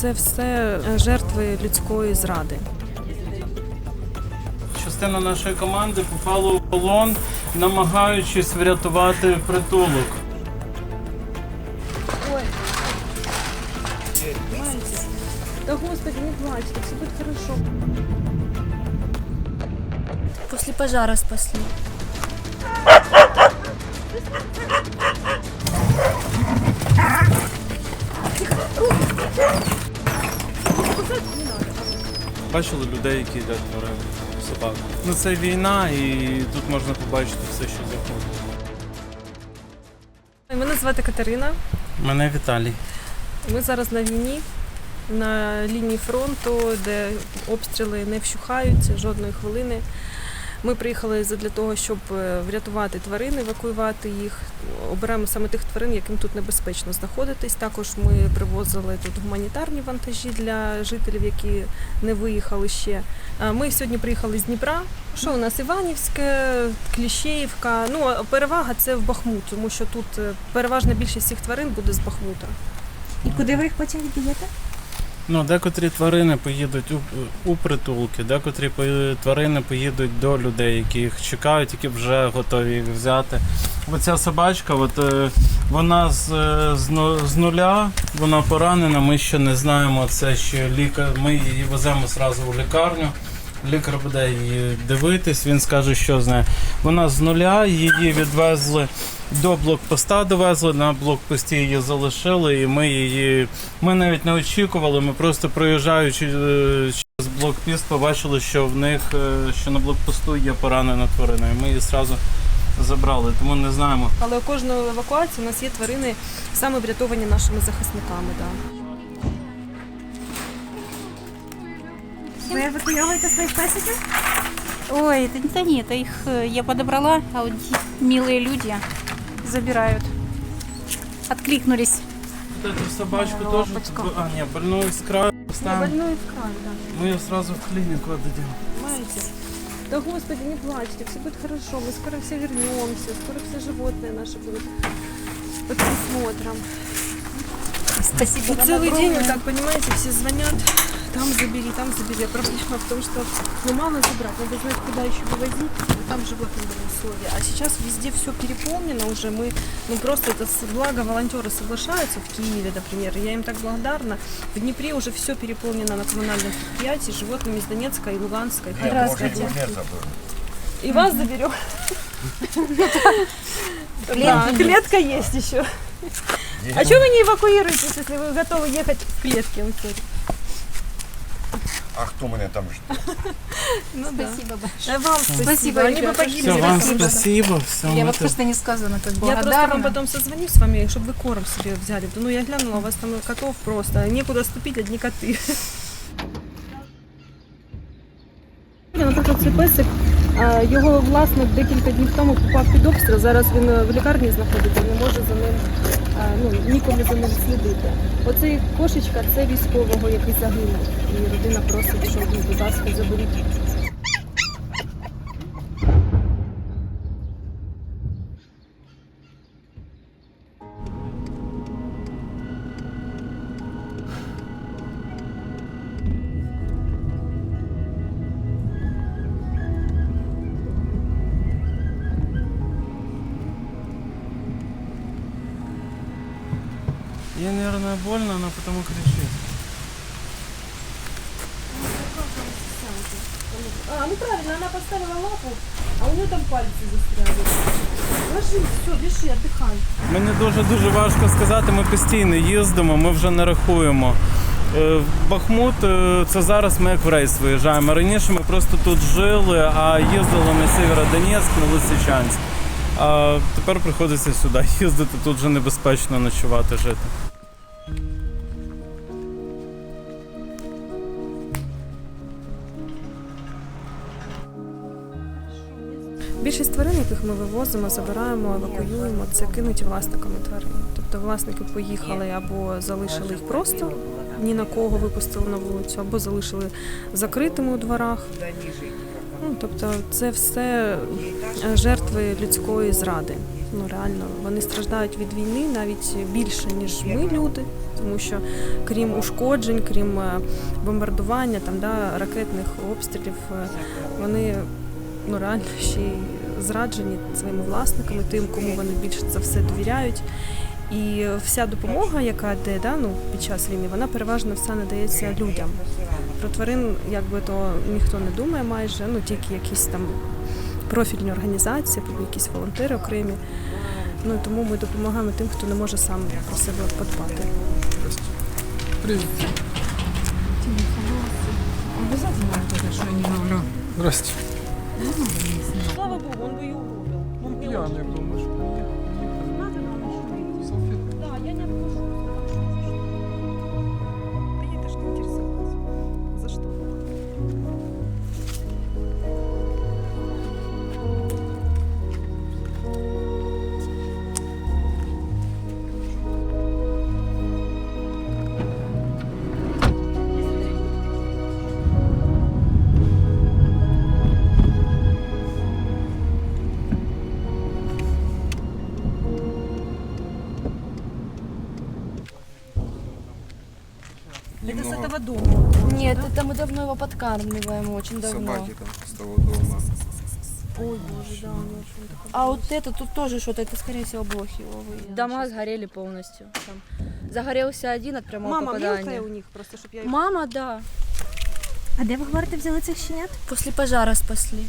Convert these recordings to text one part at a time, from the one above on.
це все е, жертви людської зради. Частина нашої команди попала у полон, намагаючись врятувати притулок. Да господи, не плачьте, все будет хорошо. После пожара спасли. Бачили людей, які йдуть тварин собак. Ну це війна, і тут можна побачити все, що захоче. Мене звати Катерина. Мене Віталій. Ми зараз на війні, на лінії фронту, де обстріли не вщухають жодної хвилини. Ми приїхали для того, щоб е, врятувати тварин, евакуювати їх. Обираємо саме тих тварин, яким тут небезпечно знаходитись. Також ми привозили тут гуманітарні вантажі для жителів, які не виїхали ще. Ми сьогодні приїхали з Дніпра. Що у нас Іванівське, Кліщеївка. Ну перевага це в Бахмут, тому що тут е, переважна більшість всіх тварин буде з Бахмута. І куди ви їх потім віддаєте? Ну, декотрі тварини поїдуть у, у притулки, декотрі тварини поїдуть до людей, які їх чекають, які вже готові їх взяти. Оця собачка, от, е, вона з, е, з, ну- з нуля, вона поранена, ми ще не знаємо. Це ще лікар. Ми її веземо зразу у лікарню. Лікар буде її дивитись, він скаже, що з нею. Вона з нуля, її відвезли до блокпоста, довезли, на блокпості її залишили, і ми її. Ми навіть не очікували, ми просто проїжджаючи е, через блокпіст, побачили, що в них е, що на блокпосту є поранена тварина. І ми її одразу забрали, тому не знаємо. Але у кожної евакуації у нас є тварини саме врятовані нашими захисниками. Да. Ви евакуйовуєте своїх песиків? Ой, это, да нет, их э, я подобрала, а вот ди- милые люди забирают. Откликнулись. Вот эту собачку Моя теж. лапочка. А, ні, больную з краю поставимо. Больной в край, да. Ми її одразу в клініку віддадимо. Понимаете? Да господи, не плачьте, все будет хорошо, мы скоро все вернемся, скоро все животные наши будут под присмотром. Спасибо И вам целый день огромное. вот так, понимаете, все звонят, там забери, там забери. А Проблема в том, что ну мало забрать, надо знать, куда еще вывозить, и там животные были условия. А сейчас везде все переполнено уже, мы, ну просто это с- благо волонтеры соглашаются в Киеве, например, я им так благодарна. В Днепре уже все переполнено на коммунальных предприятии животными из Донецка и Луганска, и Харьковской. И вас заберем. Да, клетка есть еще. А что вы не эвакуируетесь, если вы готовы ехать в клетке? А хто мене там жде? Ну да. Спасибо большое. Вам спасибо. Спасибо, Они бы погибли. Все, вам спасибо. спасибо. Все, Я вот тут- просто несказанно как Я просто благодарна. вам потом созвоню с вами, чтобы вы корм себе взяли. Ну, я глянула, у вас там котов просто. Некуда ступить, одни коты. Наприклад, цей песик, його власник декілька днів тому попав під обстріл. Зараз він е, в лікарні знаходиться, не може за ним, ну, нікому за ним слідити. Оцей кошечка це військового, який загинув. І родина просить, щоб будь ласка, заберіть. Ей, наверное, больно, она потому кричит. А, ну правильно, она поставила лапу, а у нее там пальцы застряли. Ложись, все, дыши, отдыхай. Мені дуже дуже важко сказати. Ми постійно їздимо, ми вже не рахуємо. Е, В Бахмут е, це зараз ми як в рейс виїжджаємо. Раніше ми просто тут жили, а їздили на Сєвєродонецьк, на Лисичанськ. А тепер приходиться сюди їздити, тут вже небезпечно ночувати жити. Більшість тварин, яких ми вивозимо, забираємо, евакуюємо, це кинуті власниками тварин. Тобто власники поїхали або залишили їх просто ні на кого випустили на вулицю, або залишили закритими у дворах. Ну, тобто це все е, жертви людської зради. Ну реально, вони страждають від війни навіть більше, ніж ми, люди, тому що крім ушкоджень, крім е, бомбардування, там да, ракетних обстрілів, е, вони ну реально ще й зраджені своїми власниками, тим, кому вони більше за все довіряють. І вся допомога, яка йде да, ну, під час війни, вона переважно все надається людям. Про тварин, якби то ніхто не думає майже, ну тільки якісь там профільні організації, якісь волонтери окремі. Ну тому ми допомагаємо тим, хто не може сам про себе подбати. Здрасте. Слава Богу, он би його вбив. Ну, пьяный был, мы же Салфетки. Да, я не этого дома. Нет, это мы давно его подкармливаем, очень давно. собаки там с того дома. Ой, боже, да, у него что-то такое. А вот это тут тоже что-то, это скорее всего блохи его выели. Дома сгорели полностью. Там загорелся один от прямого Мама мелкая попадания. у них, просто чтобы я их Мама, да, А де ви говорите, взяли цих щенят? после пожара спасли.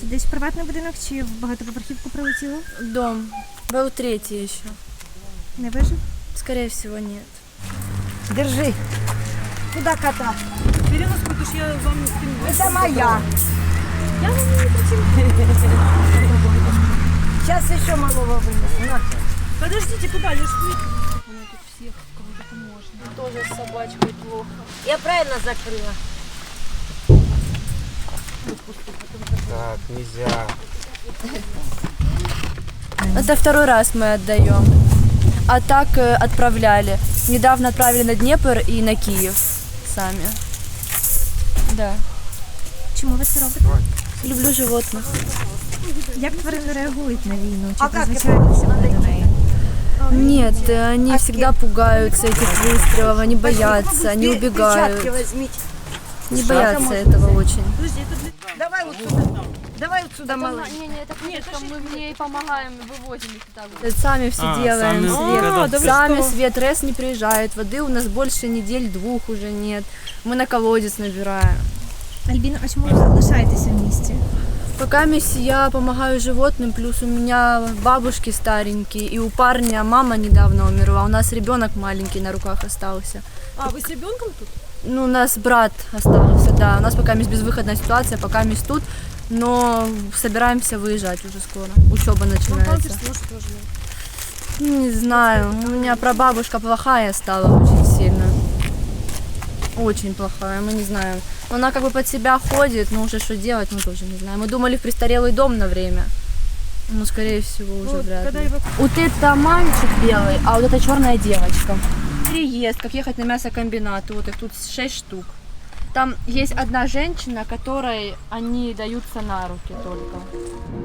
Це десь в приватний будинок чи в багатоповерхівку прилетіло? Дом. Был третий еще. Не вижив? Скорее всего, нет. Держи. Куда кота? Переноску, потому что я вам Это моя. Сейчас еще малого вынесу. На. Подождите, куда? Я ж Тоже с собачкой плохо. Я правильно закрыла? Так, нельзя. Это второй раз мы отдаем. А так э, отправляли. Недавно отправили на Днепр и на Киев сами. Да. Чому ви це робите? Люблю животных. Як тварини реагують на війну? Чи А до неї? Нет, э, они всегда пугаются этих выстрелов, они боятся, они убегают. Не боятся этого очень. Давай вот сюда. Давай вот сюда, малыш. Не, не, это конечно, мы в ней помогаем, вывозим их так. Сами все А, делаем. сами- свет. А, да вы сами что? свет, РЭС не приезжает, воды у нас больше недель двух уже нет. Мы на колодец набираем. Альбіна, а чому ви залишаєтеся в місті? Пока мисс я помогаю животным, плюс у меня бабушки старенькие, и у парня мама недавно умерла, у нас ребенок маленький на руках остался. А, вы с ребенком тут? Ну, у нас брат остался, да. У нас пока есть безвыходная ситуация, пока есть тут, но собираемся выезжать уже скоро. Учеба начинается. Ну, Не знаю, у меня прабабушка плохая стала очень сильно. Очень плохая, мы не знаем. Она как бы под себя ходит, но уже что делать, мы тоже не знаем. Мы думали в престарелый дом на время. Ну, скорее всего, уже Ну, вряд ли. его Вот это мальчик белый, а вот это черная девочка. Переезд, как ехать на мясокомбинат, вот их тут 6 штук. Там есть одна женщина, которой они даются на руки только.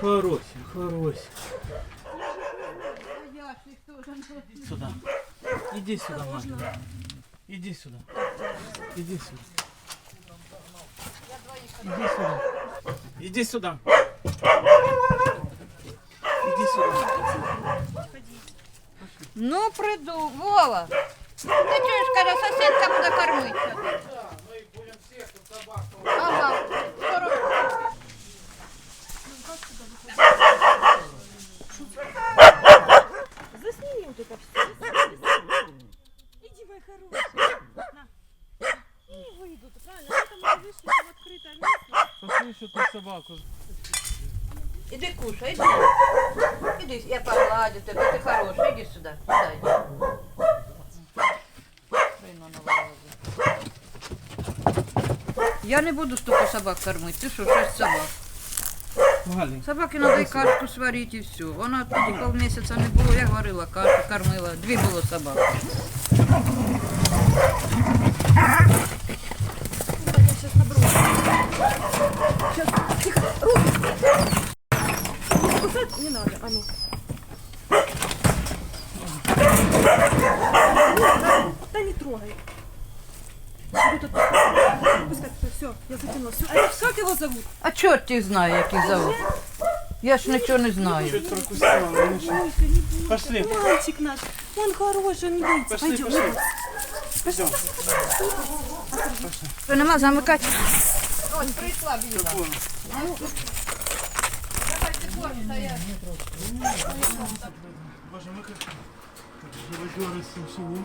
Хороший, хороший. Сюда. Иди сюда, маленький. Иди сюда. Иди сюда. Иди сюда. Иди сюда. Іди сюди. Ну, приду, Вова. Ти чуєш, каже, сусідка буде кормитися. Ага, що робити? Засніми вот это все. Иди, моя хорошая. На. И выйдут, правильно? Поэтому вышли, там открытое место. Послушай, ты собаку. Іди кушай, іди. Іди, я погладю тебе, ти хороший, іди сюди. Дай. Хрена навалила. Я не буду столько собак кормити. Ти що, шесть собак. Галенька. Собаки треба і кашку сварити і все. Вона тоді півмісяця не було, я варила кашу, кормила. Дві було собак. Не надо, а ну. Да не трогай. Пускай, все, я затянула. Все. А как его зовут? А чорт їх знає, як їх зовут. Я ж нічого не знаю. Не бойся. Пошли. Мальчик наш. Он хороший, он боится. Пошли, Пойдем. пошли. Пошли. Що нема замикати? Ось прийшла біла. Боже, ми как живодеры сушили.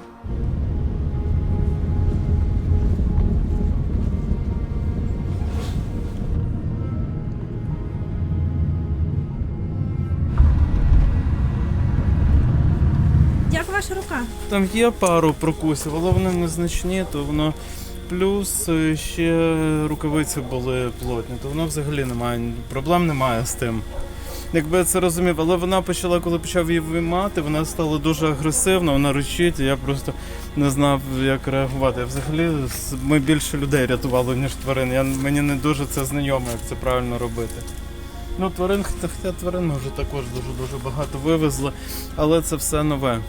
Як ваша рука? Там є пару прокусів, але вони незначні, то воно плюс е, ще рукавиці були плотні, то воно взагалі немає. Проблем немає з тим. Якби я це розумів, але вона почала, коли почав її виймати, вона стала дуже агресивна, вона речить, і я просто не знав, як реагувати. Я взагалі ми більше людей рятували, ніж тварин. Я, мені не дуже це знайомо, як це правильно робити. Ну, тварин, хоча тварин ми вже також дуже-дуже багато вивезли, але це все нове.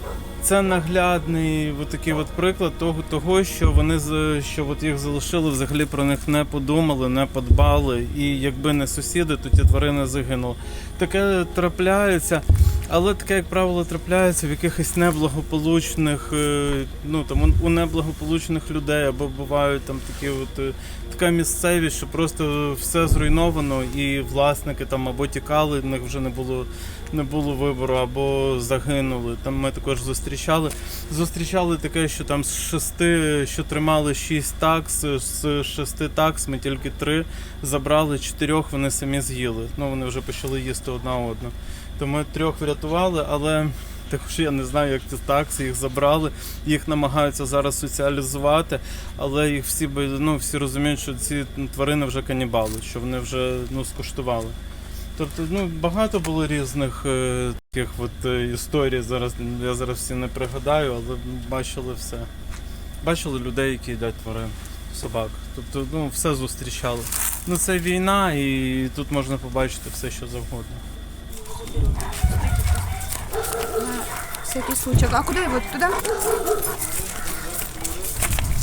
Це наглядний от такий от приклад того, того, що вони що от їх залишили, взагалі про них не подумали, не подбали. І якби не сусіди, то ті тварини загинули. Таке трапляється, але таке, як правило, трапляється в якихось неблагополучних, е, ну там у- неблагополучних людей, або бувають там такі от е, така місцевість, що просто все зруйновано, і власники там або тікали, в них вже не було не було вибору або загинули. Там ми також зустрічали. Зустрічали таке, що там з шести, що тримали шість такс, з шести такс ми тільки три забрали, чотирьох вони самі з'їли. Ну вони вже почали їсти одна одну. То ми трьох врятували, але також я не знаю, як ці такси їх забрали. Їх намагаються зараз соціалізувати, але їх всі ну, всі розуміють, що ці тварини вже канібали, що вони вже ну, скуштували. Тобто, ну багато було різних е, таких от е, історій. Зараз я зараз всі не пригадаю, але бачили все. Бачили людей, які їдять тварин, собак. Тобто, ну все зустрічали. Ну це війна, і тут можна побачити все, що завгодно. Всякий случай. А куда его? Туда?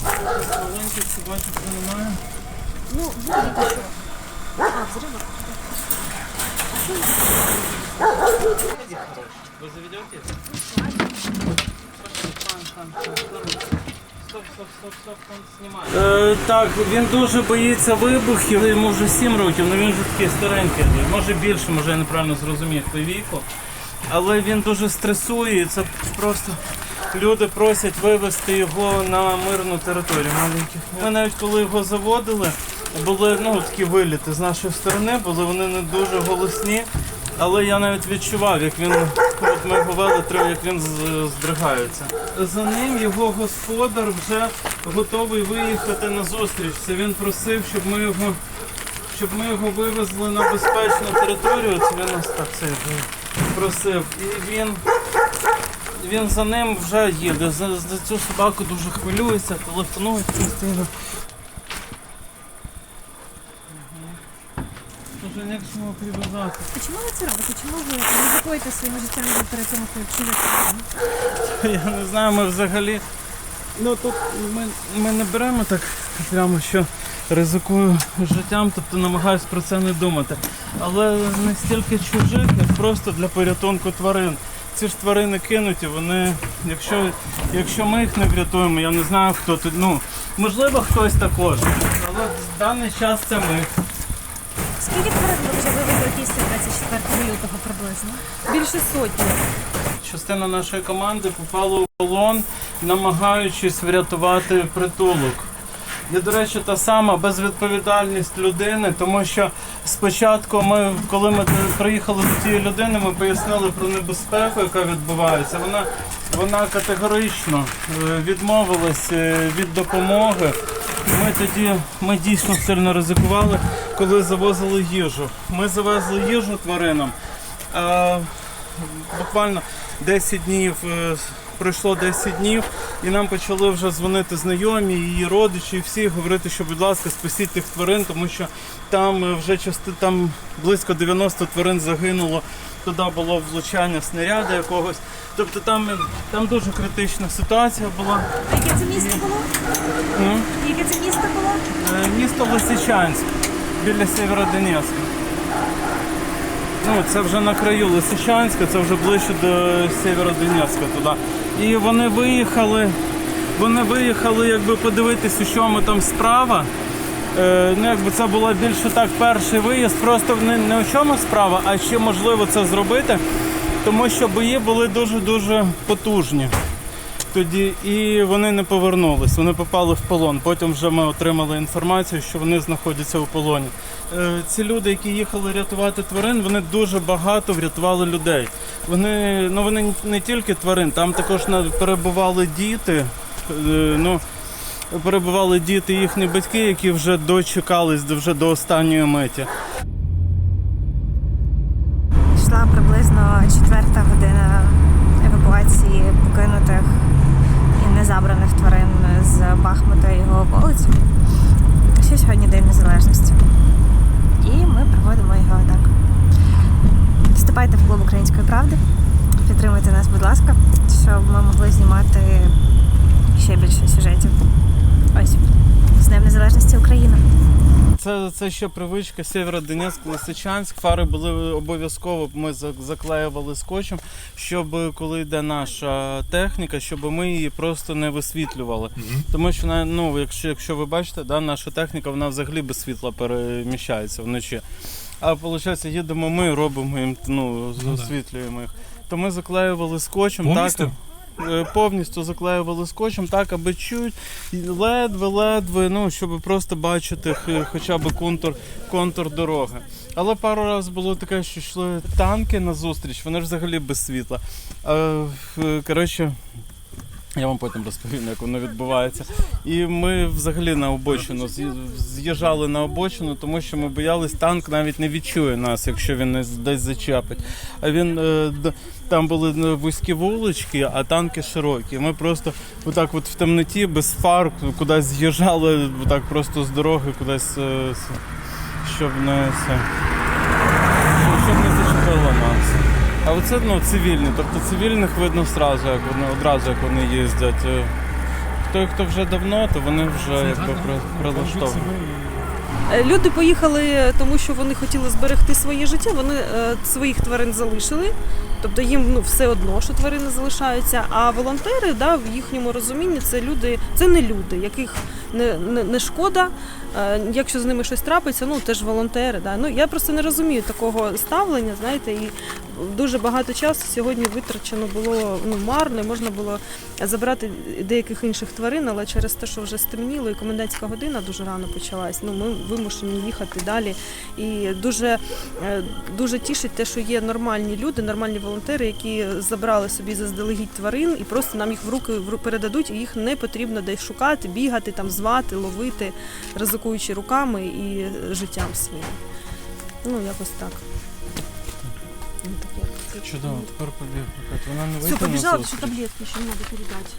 Маленьких собачок немає. Вы заведете? Е, так, він дуже боїться вибухів. Йому вже 7 років, але він вже такий старенький. Може більше, може я неправильно зрозумів по віку. Але він дуже стресує, це просто люди просять вивезти його на мирну територію маленьких. Ми навіть коли його заводили, були ну, такі виліти з нашої сторони, були вони не дуже голосні. Але я навіть відчував, як він, от ми його вели, як він здригається. За ним його господар вже готовий виїхати на зустріч. Це він просив, щоб ми його, щоб ми його вивезли на безпечну територію. Це він нас так це просив. І він, він за ним вже їде. За, за цю собаку дуже хвилюється, телефонує постійно. Ж його прив'язати. Чому ви це робите? Чому ви ризикуєте своїм життям перед тим, як ви? Я не знаю, ми взагалі. Ну тут ми, ми не беремо так прямо, що ризикую життям, тобто намагаюсь про це не думати. Але не стільки чужих, як просто для порятунку тварин. Ці ж тварини кинуті, вони, якщо, якщо ми їх не врятуємо, я не знаю хто тут. Ну, можливо, хтось також. Але в даний час це ми. Скільки тварин ви вже вивезли після 24 лютого приблизно? Більше сотні. Частина нашої команди попала у полон, намагаючись врятувати притулок. І, до речі, та сама безвідповідальність людини, тому що спочатку ми, коли ми приїхали до цієї людини, ми пояснили про небезпеку, яка відбувається. Вона, вона категорично е, відмовилась е, від допомоги. Ми тоді ми дійсно сильно ризикували, коли завозили їжу. Ми завезли їжу тваринам. Буквально 10 днів. Пройшло 10 днів, і нам почали вже дзвонити знайомі, її родичі, і всі говорити, що, будь ласка, спасіть тих тварин, тому що там е, вже части, там близько 90 тварин загинуло. Туди було влучання снаряду якогось. Тобто там, е, там дуже критична ситуація була. А яке це місто було? Ну, Яке це місто було? Е, Місто Лисичанськ біля Сєвєродонецька. Ну, це вже на краю Лисичанська, це вже ближче до Сєвєродонецька туди. І вони виїхали, вони виїхали, якби подивитися, що ми там справа. Е, ну, якби це була більше так перший виїзд, просто не, не у чому справа, а ще можливо це зробити, тому що бої були дуже-дуже потужні тоді, і вони не повернулись, вони попали в полон. Потім вже ми отримали інформацію, що вони знаходяться у полоні. Е, Ці люди, які їхали рятувати тварин, вони дуже багато врятували людей. Вони, ну, вони не тільки тварин, там також перебували діти. е, Ну, перебували діти, їхні батьки, які вже дочекались до- вже до останньої миті. Йшла приблизно четверта година евакуації покинутих незабраних тварин з Бахмута і його околиць. Ще сьогодні День Незалежності. І ми проводимо його так. Вступайте в клуб Української правди, підтримуйте нас, будь ласка, щоб ми могли знімати ще більше сюжетів. Ось з Днем Незалежності України. Це, це ще привичка Сєвєродонецьк, Лисичанськ. Фари були обов'язково. Ми заклеювали скотчем, щоб коли йде наша техніка, щоб ми її просто не висвітлювали. Тому що ну, якщо, якщо ви бачите, да, наша техніка вона взагалі без світла переміщається вночі. А виходить, їдемо ми, робимо їм, ну, освітлюємо їх. То ми заклеювали скотчем. Повністю? Так, повністю заклеювали скотчем, так, аби чуть ледве-ледве, ну, щоб просто бачити хоча б контур, контур дороги. Але пару разів було таке, що йшли танки на зустріч, вони ж взагалі без світла. Е, е, Коротше, я вам потім розповім, як воно відбувається. І ми взагалі на обочину з'ї- з'їжджали на обочину, тому що ми боялись, танк навіть не відчує нас, якщо він десь зачепить. А він е, там були е, вузькі вулички, а танки широкі. Ми просто отак, от в темноті, без фар, кудись з'їжджали, отак просто з дороги, кудись, е, щоб не щоб не зачепило нас. А оце ну, цивільні, тобто цивільних видно зразу, як вони одразу як вони їздять. Е, Той, хто вже давно, то вони вже якби прилаштовані. Е, Люди поїхали, тому що вони хотіли зберегти своє життя. Вони е, своїх тварин залишили. Тобто їм ну все одно, що тварини залишаються. А волонтери, да, в їхньому розумінні, це люди, це не люди, яких не, не, не шкода. Е, якщо з ними щось трапиться, ну теж волонтери. Да. Ну я просто не розумію такого ставлення, знаєте, і дуже багато часу сьогодні витрачено було ну марно. Можна було забрати деяких інших тварин, але через те, що вже стемніло, і комендантська година дуже рано почалась. Ну ми вимушені їхати далі. І дуже, е, дуже тішить те, що є нормальні люди, нормальні волонтери, які забрали собі заздалегідь тварин і просто нам їх в руки передадуть, і їх не потрібно десь шукати, бігати, там звати, ловити, ризикуючи руками і е, життям своїм. Ну, якось так. Ну, таке. Чудово, тепер побіг. Вона не Все, на побежала, зустріч? що таблетки еще надо передать.